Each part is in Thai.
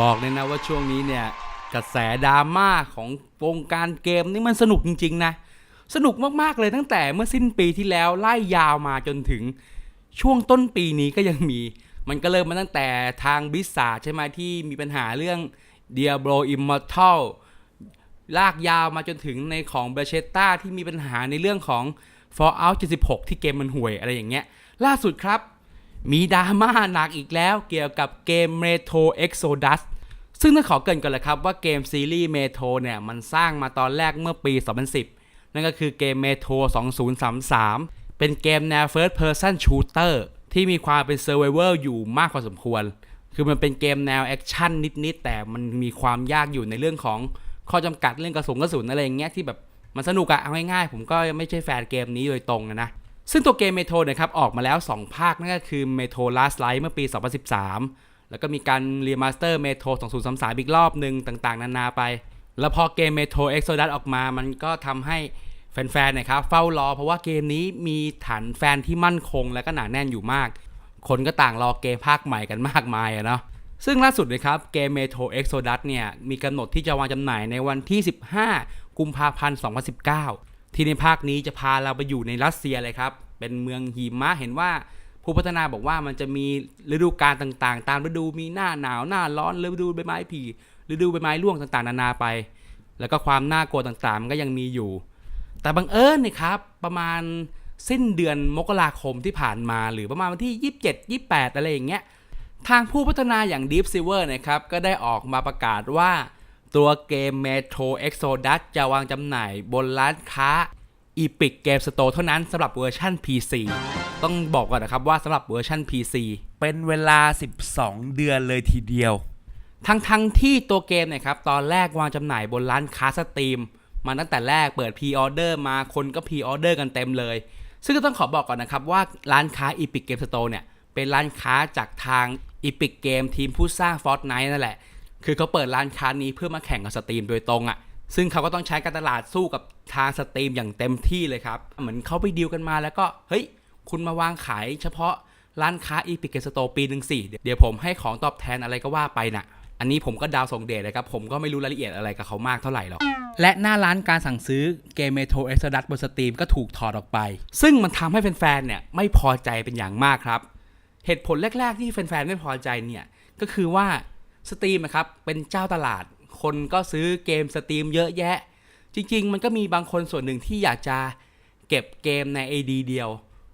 บอกเลยนะว่าช่วงนี้เนี่ยกระแสดราม่าของวงการเกมนี่มันสนุกจริงๆนะ สนุกมากๆเลยตั้งแต่เมื่อสิ้นปีที่แล้วไล่ยาวมาจนถึงช่วงต้นปีนี้ก็ยังมี มันก็เริ่มมาตั้งแต่ทางบิสซาใช่ไหมที่มีปัญหาเรื่อง Diablo Immortal ลากยาวมาจนถึงในของเบเชต้าที่มีปัญหาในเรื่องของ Fallout 76 ที่เกมมันห่วยอะไรอย่างเงี้ย ล่าสุดครับ มีดราม่าหนักอีกแล้วเกี่ยวกับเกม Metro Exodus ซึ่งต้องขอเกรินก่อนเลยครับว่าเกมซีรีส์ Metro เนี่ยมันสร้างมาตอนแรกเมื่อปี 2010 นั่นก็คือเกม Metro 2033 เป็นเกมแนว First Person Shooter ที่มีความเป็น Survival อยู่มากพอสมควร คือมันเป็นเกมแนวแอคชั่นนิดๆ แต่มันมีความยากอยู่ในเรื่องของข้อจำกัดเรื่องกระสุนกระสุนอะไรอย่างเงี้ยที่แบบมันสนุกอะเอาง่ายๆ ผมก็ไม่ใช่แฟนเกมนี้โดยตรงอะนะ ซึ่งตัวเกมเมโทรนะครับออกมาแล้ว 2 ภาคนั่นก็คือ Metro Last Light เมื่อปี 2013 แล้วก็มีการรีมาสเตอร์ Metro 2033 อีกรอบหนึ่งต่างๆ นานาไป แล้วพอเกม Metro Exodus ออกมา มันก็ทำให้แฟนๆนะครับเฝ้ารอเพราะว่าเกมนี้มีฐานแฟนที่มั่นคงและก็หนาแน่นอยู่มาก คนก็ต่างรอเกมภาคใหม่กันมากมายอะเนาะซึ่งล่าสุดนะครับเกม Metro Exodus เนี่ยมีกำหนดที่จะวางจำหน่ายในวันที่ 15 กุมภาพันธ์ 2019 ที่ในภาคนี้จะพาเราไปอยู่ในรัสเซียเลยครับ เป็นเมืองหิมะเห็นว่าผู้พัฒนาบอกว่ามันจะมีฤดูกาลต่างๆ ตามฤดูมีหน้าหนาวหน้าร้อนฤดูใบไม้ผลิฤดูใบไม้ร่วงต่างๆ นานาไป แล้วก็ความน่ากลัวต่างๆ มันก็ยังมีอยู่ แต่บังเอิญนะครับ ประมาณสิ้นเดือนมกราคมที่ผ่านมาหรือประมาณวันที่ 27 28 อะไรอย่างเงี้ย ทางผู้พัฒนาอย่าง Deep Silver นะครับ ก็ได้ออกมาประกาศว่า ตัวเกม Metro Exodus จะวางจำหน่ายบนร้านค้า Epic Game Store เท่านั้นสำหรับเวอร์ชัน PC ต้องบอกก่อนนะครับว่าสำหรับเวอร์ชัน PC เป็นเวลา 12 เดือนเลยทีเดียว ทั้งทั้งๆที่ตัวเกมเนี่ยครับ ตอนแรกวางจำหน่ายบนร้านค้าสตรีมมาตั้งแต่แรกเปิดพ r ออเดอร์มาคนก็พ r ออเดอร์กันเต็มเลย ซึ่งก็ต้องขอบอกก่อนนะครับว่าร้านค้า Epic Game Store เนี่ยเป็นร้านค้าจากทาง Epic Game ทีมผู้สร้าง Fortnite นั่นแหละ คือเขาเปิดร้านค้านี้เพื่อมาแข่งกับสตรีมโดยตรงอะ่ะซึ่งเขาก็ต้องใช้การตลาดสู้กับทางสตรีมอย่างเต็มที่เลยครับ เหมือนเขาไปดีลกันมาแล้วก็ เฮ้ย คุณมาวางขายเฉพาะร้านค้า Epic Game Store ปีหนึ่งสี่เดี๋ยวผมให้ของตอบแทนอะไรก็ว่าไปน่ะ อันนี้ผมก็ดาวส่งเดชเลยครับ ผมก็ไม่รู้รายละเอียดอะไรกับเขามากเท่าไหร่หรอก และหน้าร้านการสั่งซื้อเกม Metro Exodus บนสตรีมก็ถูกถอดออกไป ซึ่งมันทำให้แฟนๆเนี่ยไม่พอใจเป็นอย่างมากครับ เหตุผลแรก ๆ ที่แฟนๆไม่พอใจเนี่ยก็คือว่า สตรีมนะครับเป็นเจ้าตลาด คนก็ซื้อเกมสตรีมเยอะแยะ จริง ๆ มันก็มีบางคนส่วนหนึ่งที่อยากจะเก็บเกมใน AD เดียว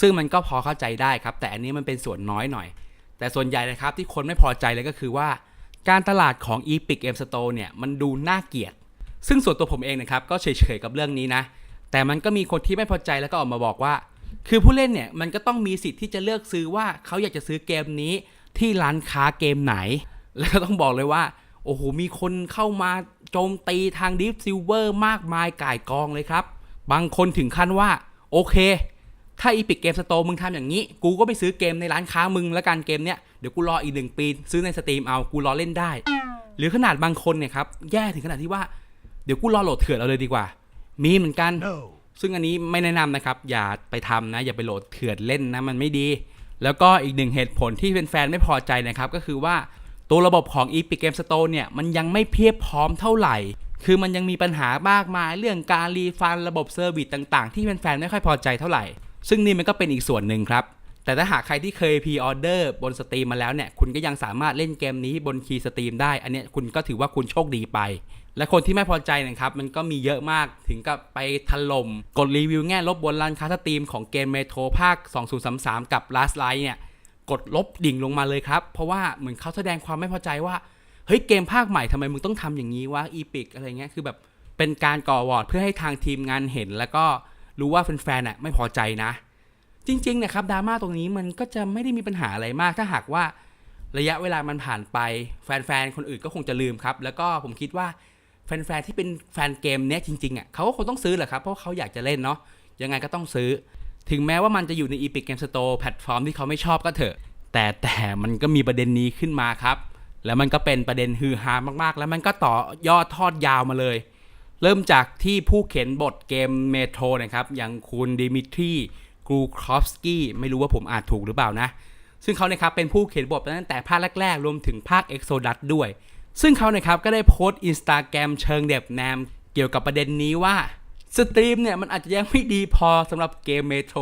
ซึ่งมันก็พอเข้าใจได้ครับ แต่อันนี้มันเป็นส่วนน้อยหน่อย แต่ส่วนใหญ่นะครับที่คนไม่พอใจเลยก็คือว่า การตลาดของ Epic Game Store เนี่ยมันดูน่าเกลียด ซึ่งส่วนตัวผมเองนะครับก็เฉยๆกับเรื่องนี้นะ แต่มันก็มีคนที่ไม่พอใจแล้วก็ออกมาบอกว่า คือผู้เล่นเนี่ยมันก็ต้องมีสิทธิ์ที่จะเลือกซื้อว่าเขาอยากจะซื้อเกมนี้ที่ร้านค้าเกมไหน แล้วก็ต้องบอกเลยว่า โอ้โห มีคนเข้ามาโจมตีทาง Deep Silver มากมายก่ายกองเลยครับ บางคนถึงขั้นว่า โอเค ถ้า Epic Game Store มึงทำอย่างนี้ กูก็ไปซื้อเกมในร้านค้ามึงแล้วกันเกมเนี้ย เดี๋ยวกูรออีกหนึ่งปี ซื้อในสตรีมเอา กูรอเล่นได้ หรือขนาดบางคนเนี่ยครับ แย่ถึงขนาดที่ว่า เดี๋ยวกูรอโหลดเถื่อนเอาเลยดีกว่า มีเหมือนกันซึ่งอันนี้ไม่แนะนำนะครับ อย่าไปทำนะ อย่าไปโหลดเถื่อนเล่นนะ มันไม่ดี แล้วก็อีกหนึ่งเหตุผลที่เป็นแฟนๆไม่พอใจนะครับ ก็คือว่า ตัวระบบของ Epic Game Store เนี่ยมันยังไม่เพียบพร้อมเท่าไหร่ คือมันยังมีปัญหามากมายเรื่องการรีฟันระบบเซอร์วิสต่างๆ ที่แฟนๆไม่ค่อยพอใจเท่าไหร่ ซึ่งนี่มันก็เป็นอีกส่วนหนึ่งครับ แต่ถ้าหากใครที่เคยพ r ออเดอร์บนสตรีมมาแล้วเนี่ย คุณก็ยังสามารถเล่นเกมนี้บนคีย์สตรีมได้ อันนี้คุณก็ถือว่าคุณโชคดีไป และคนที่ไม่พอใจนะครับ มันก็มีเยอะมาก ถึงกับไปถล่ม กดรีวิวแง่ลบบนร้านค้าสตรีมของเกมเมโทรภาค 2033 กับ Last Light เนี่ย กดลบดิ่งลงมาเลยครับ เพราะว่าเหมือนเขาแสดงความไม่พอใจว่าเฮ้ยเกมภาคใหม่ทำไมมึงต้องทำอย่างนี้วะอีพิกอะไรเงี้ยคือแบบเป็นการก่อวอร์ดเพื่อให้ทางทีมงานเห็น แล้วก็รู้ว่าแฟนๆน่ะไม่พอใจนะ จริงๆนะครับดราม่าตรงนี้มันก็จะไม่ได้มีปัญหาอะไรมาก ถ้าหากว่าระยะเวลามันผ่านไป แฟนๆคนอื่นก็คงจะลืมครับ แล้วก็ผมคิดว่าแฟนๆที่เป็นแฟนเกมเนี้ยจริงๆอะเขาก็คงต้องซื้อแหละครับเพราะเขาอยากจะเล่นเนาะยังไงก็ต้องซื้อ ถึงแม้ว่ามันจะอยู่ใน Epic Game Store แพลตฟอร์มที่เขาไม่ชอบก็เถอะ แต่แต่มันก็มีประเด็นนี้ขึ้นมาครับ แล้วมันก็เป็นประเด็นฮือฮามากๆ แล้วมันก็ต่อยอดทอดยาวมาเลย เริ่มจากที่ผู้เขียนบทเกมเมโทรนะครับอย่างคุณดิมิทรีกรูครอฟสกี้ไม่รู้ว่าผมอ่านถูกหรือเปล่านะ ซึ่งเขาเนะครับเป็นผู้เขียนบทตั้งแต่ภาคแรกๆ รวมถึงภาค Exodus ด้วย ซึ่งเขาเนะครับก็ได้โพสต์อินสตาแกรมเชิงเด็บแนมเกี่ยวกับประเด็นนี้ว่า สตรีมเนี่ยมันอาจจะยังไม่ดีพอสำหรับเกมเมโทร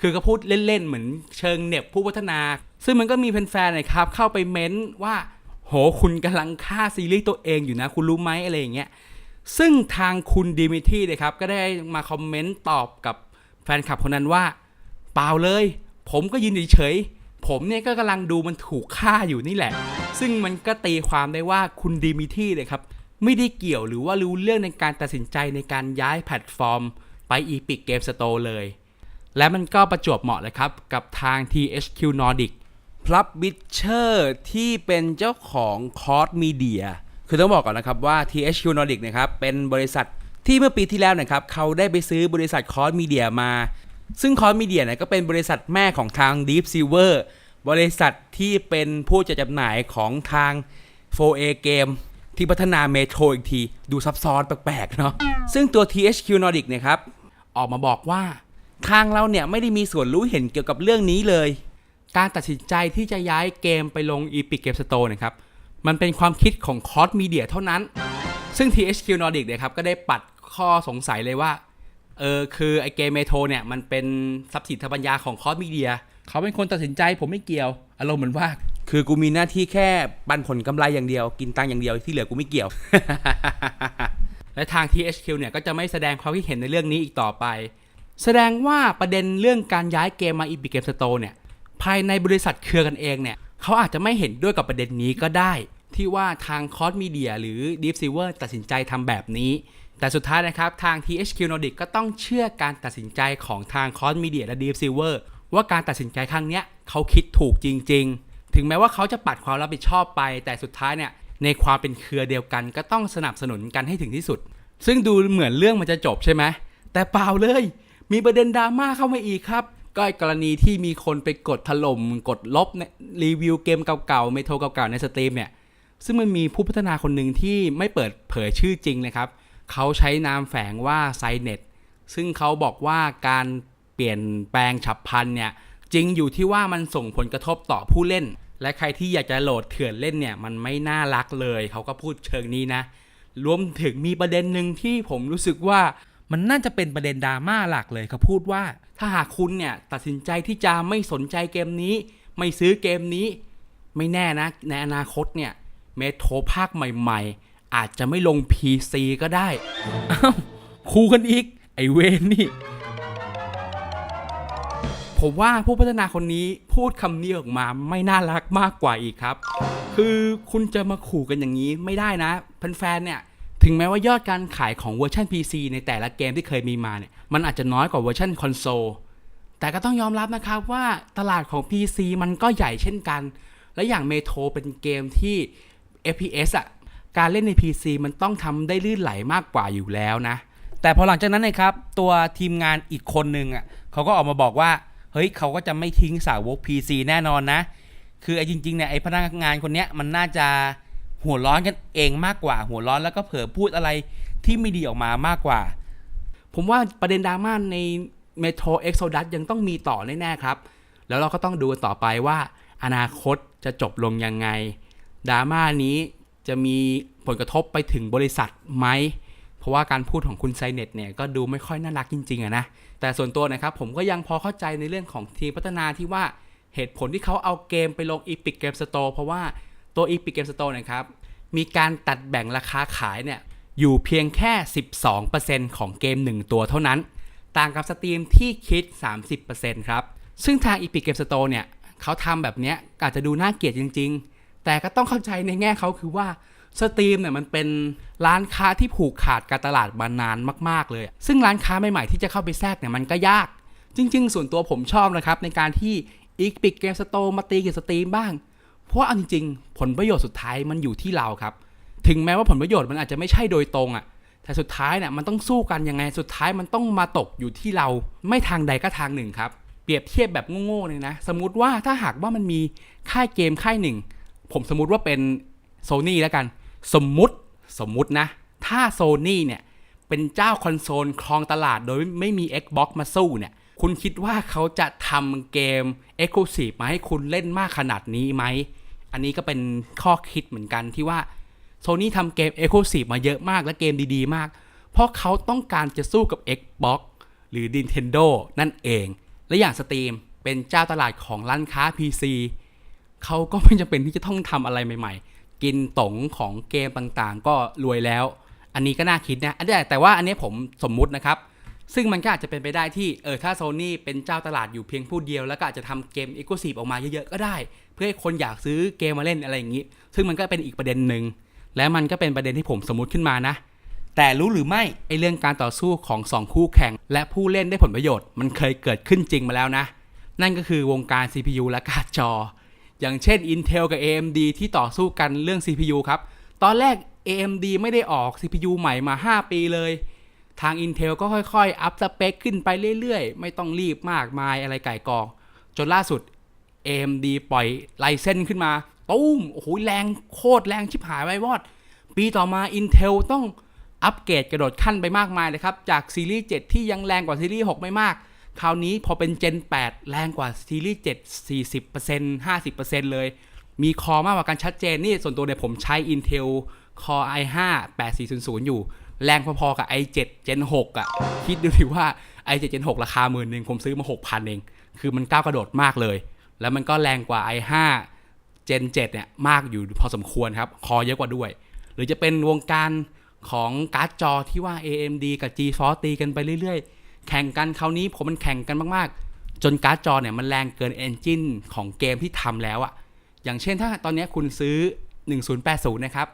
คือก็พูดเล่นๆ เหมือนเชิงเน็บผู้พัฒนา ซึ่งมันก็มีแฟนๆนะครับเข้าไปเม้นว่า โหคุณกำลังฆ่าซีรีส์ตัวเองอยู่นะ คุณรู้ไหมอะไรอย่างเงี้ยซึ่งทางคุณดิมิทีนะครับก็ได้มาคอมเมนต์ตอบกับแฟนคลับคนนั้นว่า เปล่าเลย ผมก็ยืนเฉยผมเนี่ยก็กำลังดูมันถูกฆ่าอยู่นี่แหละ ซึ่งมันก็ตีความได้ว่าคุณดิมิทีเลยครับ ไม่ได้เกี่ยวหรือว่ารู้เรื่องในการตัดสินใจในการย้ายแพลตฟอร์ม ไป Epic Game Store เลย และมันก็ประจวบเหมาะเลยครับ กับทาง THQ Nordic พลับบิชเชอร์ที่เป็นเจ้าของคอร์สมีเดียคือต้องบอกก่อนนะครับว่า THQ Nordic นะครับเป็นบริษัทที่เมื่อปีที่แล้วนะครับเขาได้ไปซื้อบริษัทคอร์สมีเดียมา ซึ่งคอร์สมีเดียเนี่ยก็เป็นบริษัทแม่ของทาง Deep Silver บริษัทที่เป็นผู้จัดจำหน่ายของทาง 4A Game ที่พัฒนาเมโทรอีกที ดูซับซ้อนแปลกๆเนาะซึ่งตัว THQ Nordic เนี่ยครับ ออกมาบอกว่า ทางเราเนี่ยไม่ได้มีส่วนรู้เห็นเกี่ยวกับเรื่องนี้เลย การตัดสินใจที่จะย้ายเกมไปลง Epic Game Store นะครับ มันเป็นความคิดของคอร์สมีเดียเท่านั้น ซึ่ง THQ Nordic เนี่ยครับก็ได้ปัดข้อสงสัยเลยว่าเออคือไอเกมเมโทรเนี่ยมันเป็นทรัพย์สินทางปัญญาของคอร์สมีเดียเขาเป็นคนตัดสินใจผมไม่เกี่ยว อารมณ์เหมือนว่า คือกูมีหน้าที่แค่ปันผลกำไรอย่างเดียว กินตังอย่างเดียวที่เหลือกูไม่เกี่ยว และทาง THQ เนี่ยก็จะไม่แสดงความคิดเห็นในเรื่องนี้อีกต่อไป แสดงว่าประเด็นเรื่องการย้ายเกมมา Epic Game Store เนี่ยภายในบริษัทเครือกันเองเนี่ยเขาอาจจะไม่เห็นด้วยกับประเด็นนี้ก็ได้ ที่ว่าทางคอร์สมีเดียหรือ Deep Silver ตัดสินใจทำแบบนี้ แต่สุดท้ายนะครับทาง THQ Nordic ก็ต้องเชื่อการตัดสินใจของทางคอร์สมีเดียและ Deep Silver ว่าการตัดสินใจครั้งเนี้ยเขาคิดถูกจริง ๆ ถึงแม้ว่าเขาจะปัดความรับผิดชอบไป แต่สุดท้ายเนี่ยในความเป็นเครือเดียวกัน ก็ต้องสนับสนุนกันให้ถึงที่สุด ซึ่งดูเหมือนเรื่องมันจะจบใช่ไหมแต่เปล่าเลย มีประเด็นดราม่าเข้ามาอีกครับก็กรณีที่มีคนไปกดถล่มกดลบในรีวิวเกมเก่าๆเมโทรเก่าๆในสตรีมเนี่ยซึ่งมันมีผู้พัฒนาคนหนึ่งที่ไม่เปิดเผยชื่อจริงนะครับ เขาใช้นามแฝงว่าไซเน็ตซึ่งเขาบอกว่าการเปลี่ยนแปลงฉับพลันเนี่ยจริงอยู่ที่ว่ามันส่งผลกระทบต่อผู้เล่น และใครที่อยากจะโหลดเถื่อนเล่นเนี่ยมันไม่น่ารักเลย เขาก็พูดเชิงนี้นะ รวมถึงมีประเด็นหนึ่งที่ผมรู้สึกว่ามันน่าจะเป็นประเด็นดราม่าหลักเลยเขาพูดว่า ถ้าหากคุณเนี่ยตัดสินใจที่จะไม่สนใจเกมนี้ ไม่ซื้อเกมนี้ ไม่แน่นะ ในอนาคตเนี่ยเมโทรภาคใหม่ๆ อาจจะไม่ลง PC ก็ได้อ้าวคูกันอีก ไอเวนนี่ ผมว่าผู้พัฒนาคนนี้พูดคำนี้ออกมาไม่น่ารักมากกว่าอีกครับ คือคุณจะมาขู่กันอย่างนี้ไม่ได้นะแฟนๆเนี่ยถึงแม้ว่ายอดการขายของเวอร์ชัน PC ในแต่ละเกมที่เคยมีมาเนี่ยมันอาจจะน้อยกว่าเวอร์ชันคอนโซลแต่ก็ต้องยอมรับนะครับว่าตลาดของ PC มันก็ใหญ่เช่นกัน และอย่างเมโทรเป็นเกมที่ FPS อะการเล่นใน PC มันต้องทำได้ลื่นไหลมากกว่าอยู่แล้วนะ แต่พอหลังจากนั้นนะครับ ตัวทีมงานอีกคนนึงอะเขาก็ออกมาบอกว่า เฮ้ยเขาก็จะไม่ทิ้งสาวก PC แน่นอนนะ คือไอ้จริงๆเนี่ยไอ้พนักงานคนเนี้ยมันน่าจะหัวร้อนกันเองมากกว่า หัวร้อนแล้วก็เผลอพูดอะไรที่ไม่ดีออกมามากกว่า ผมว่าประเด็นดราม่าใน Metro Exodus ยังต้องมีต่อแน่ๆครับ แล้วเราก็ต้องดูกันต่อไปว่า อนาคตจะจบลงยังไงดราม่านี้จะมีผลกระทบไปถึงบริษัทไหม เพราะว่าการพูดของคุณไซเน็ตเนี่ยก็ดูไม่ค่อยน่ารักจริงๆอะนะ แต่ส่วนตัวนะครับผมก็ยังพอเข้าใจในเรื่องของทีมพัฒนาที่ว่าเหตุผลที่เขาเอาเกมไปลง Epic Game Store เพราะว่าตัว Epic Game Store นะครับมีการตัดแบ่งราคาขายเนี่ยอยู่เพียงแค่ 12%ของเกม 1 ตัวเท่านั้น ต่างกับสตรีมที่คิด 30%ครับ ซึ่งทาง Epic Game Store เนี่ยเขาทำแบบเนี้ยอาจจะดูน่าเกลียดจริง ๆ แต่ก็ต้องเข้าใจในแง่เขาคือว่า สตรีมเนี่ยมันเป็นร้านค้าที่ผูกขาดการตลาดมานานมาก ๆ เลย ซึ่งร้านค้าใหม่ๆที่จะเข้าไปแทรกเนี่ยมันก็ยาก จริง ๆ ส่วนตัวผมชอบนะครับ ในการที่ Epic Game Store มาตีกับสตรีมบ้าง เพราะเอาจริง ๆ ผลประโยชน์สุดท้ายมันอยู่ที่เราครับ ถึงแม้ว่าผลประโยชน์มันอาจจะไม่ใช่โดยตรงอะ่ะ แต่สุดท้ายเนี่ยมันต้องสู้กันยังไง สุดท้ายมันต้องมาตกอยู่ที่เรา ไม่ทางใดก็ทางหนึ่งครับ เปรียบเทียบแบบโง่ๆเลยนะ สมมติว่าถ้าหากว่ามันมีค่ายเกมค่ายหนึ่ง ผมสมมติว่าเป็นโซนี่แล้วกัน สมมุติสมมุตินะ ถ้าโซนี่เนี่ย เป็นเจ้าคอนโซลครองตลาดโดยไม่มี Xbox มาสู้เนี่ย คุณคิดว่าเขาจะทำเกม Exclusive มาให้คุณเล่นมากขนาดนี้ไหม อันนี้ก็เป็นข้อคิดเหมือนกันที่ว่าโซนี่ทำเกม Exclusive มาเยอะมากและเกมดีๆ มาก เพราะเขาต้องการจะสู้กับ Xbox หรือ Nintendo นั่นเอง และอย่าง Steam เป็นเจ้าตลาดของร้านค้า PC เขาก็ไม่จำเป็นที่จะต้องทำอะไรใหม่ ๆ กินตงของเกมต่างๆ ก็รวยแล้ว อันนี้ก็น่าคิดนะอันนี้แต่ว่าอันนี้ผมสมมุตินะครับ ซึ่งมันก็อาจจะเป็นไปได้ที่เออถ้าโซนี่เป็นเจ้าตลาดอยู่เพียงผู้เดียว แล้วก็อาจจะทำเกม e x c l u s i v e ออกมาเยอะๆก็ได้ เพื่อให้คนอยากซื้อเกมมาเล่นอะไรอย่างนี้ ซึ่งมันก็เป็นอีกประเด็นหนึ่งและมันก็เป็นประเด็นที่ผมสมมติขึ้นมานะแต่รู้หรือไม่ไอเรื่องการต่อสู้ของสองคู่แข่ง และผู้เล่นได้ผลประโยชน์ มันเคยเกิดขึ้นจริงมาแล้วนะ นั่นก็คือวงการ CPU และการ์ดจอ อย่างเช่น Intel กับ AMD ที่ต่อสู้กันเรื่อง CPU ครับ ตอนแรก AMD ไม่ได้ออก CPU ใหม่มา 5 ปีเลย ทาง Intel ก็ค่อยๆ อัพสเปคขึ้นไปเรื่อยๆ ไม่ต้องรีบมากมายอะไรไก่กอง จนล่าสุด AMD ปล่อยไลเซนขึ้นมา ตุ้ม โอ้โห แรงโคตรแรงชิบหายไว้วอด ปีต่อมา Intel ต้องอัปเกรดกระโดดขั้นไปมากมายเลยครับ จากซีรีส์ 7 ที่ยังแรงกว่าซีรีส์ 6 ไม่มาก คราวนี้พอเป็น Gen 8 แรงกว่าซีรีส์7 40% 50%เลย มีคอมากกว่ากันชัดเจน นี่ส่วนตัวเนี่ยผมใช้ Intel Core i5 8400 อยู่ แรงพอๆกับ i7 Gen 6อะ คิดดูดิว่า i7 Gen 6 ราคาหมื่นหนึ่งผมซื้อมา 6,000 เอง คือมันก้าวกระโดดมากเลย แล้วมันก็แรงกว่า i5 Gen 7เนี่ยมากอยู่พอสมควรครับ คอเยอะกว่าด้วย หรือจะเป็นวงการของการ์ดจอที่ว่า AMD กับ GeForce ตีกันไปเรื่อยๆ แข่งกันคราวนี้ผมมันแข่งกันมากๆ จนการ์ดจอเนี่ยมันแรงเกินเอนจินของเกมที่ทำแล้วอะอย่างเช่นถ้าตอนนี้คุณซื้อ 1080 นะครับ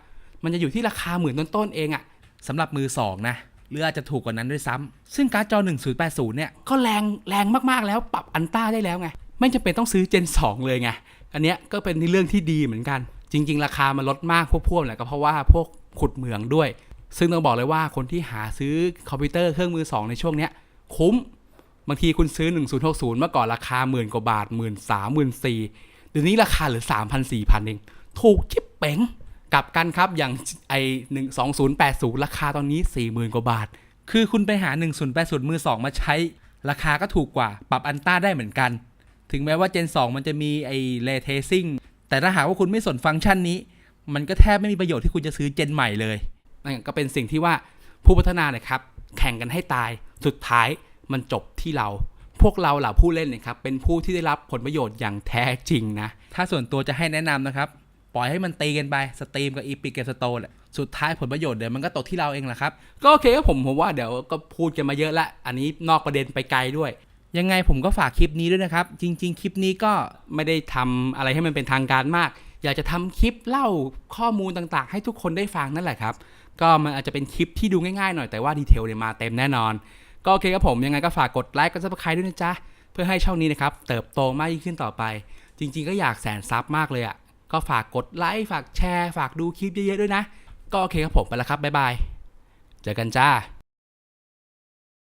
มันจะอยู่ที่ราคาหมื่นต้นๆเองอะสำหรับมือ 2 นะหรืออาจจะถูกกว่านั้นด้วยซ้ำซึ่งการ์ดจอ 1080 เนี่ย ก็แรงแรงมากๆแล้วปรับอันต้าได้แล้วไง ไม่จำเป็นต้องซื้อ Gen 2เลยไง อันเนี้ยก็เป็นเรื่องที่ดีเหมือนกัน จริง ๆ ราคามันลดมากพวกๆแหละก็เพราะว่าพวกขุดเหมืองด้วย ซึ่งต้องบอกเลยว่าคนที่หาซื้อคอมพิวเตอร์เครื่องมือ 2 ในช่วงเนี้ย คุ้ม บางทีคุณซื้อ 1060 เมื่อก่อนราคาหมื่นกว่าบาทหมื่นสามหมื่นสี่เดี๋ยวนี้ราคาเหลือ3,000 4,000เอง ถูกชิบเป๋งกลับกันครับอย่างไอ12080ราคาตอนนี้40,000กว่าบาท คือคุณไปหา1080มือ2มาใช้ ราคาก็ถูกกว่าปรับอันต้าได้เหมือนกัน ถึงแม้ว่า Gen 2มันจะมีไอ้ Ray Tracing แต่ถ้าหากว่าคุณไม่สนฟังก์ชันนี้ มันก็แทบไม่มีประโยชน์ที่คุณจะซื้อ Gen ใหม่เลยนั่นก็เป็นสิ่งที่ว่าผู้พัฒนาเนี่ยครับ แข่งกันให้ตาย สุดท้ายมันจบที่เรา พวกเราเหล่าผู้เล่นเนี่ยครับเป็นผู้ที่ได้รับผลประโยชน์อย่างแท้จริงนะ ถ้าส่วนตัวจะให้แนะนำนะครับ ปล่อยให้มันตีกันไปสตรีมกับอีพิกกับสโตนแหละสุดท้ายผลประโยชน์เดี๋ยวมันก็ตกที่เราเองแหละครับ ก็โอเคครับผมผมว่าเดี๋ยวก็พูดกันมาเยอะละ อันนี้นอกประเด็นไปไกลด้วย ยังไงผมก็ฝากคลิปนี้ด้วยนะครับ จริง ๆ คลิปนี้ก็ไม่ได้ทำอะไรให้มันเป็นทางการมาก อยากจะทำคลิปเล่าข้อมูลต่างๆ ให้ทุกคนได้ฟังนั่นแหละครับ ก็มันอาจจะเป็นคลิปที่ดูง่ายๆหน่อยแต่ว่าดีเทลเนี่ยมาเต็มแน่นอน ก็โอเคครับผมยังไงก็ฝากกดไลค์กดซับสไครต์ด้วยนะจ๊ะ เพื่อให้ช่องนี้นะครับ เติบโตมากยิ่งขึ้นต่อไป จริง ๆ ก็อยากแสนซับมากเลยอะ่ะก็ฝากกดไลค์ฝากแชร์ ฝากดูคลิปเยอะๆด้วยนะ ก็โอเคครับผมไปแล้วครับบ๊ายบายเจอกันจ้า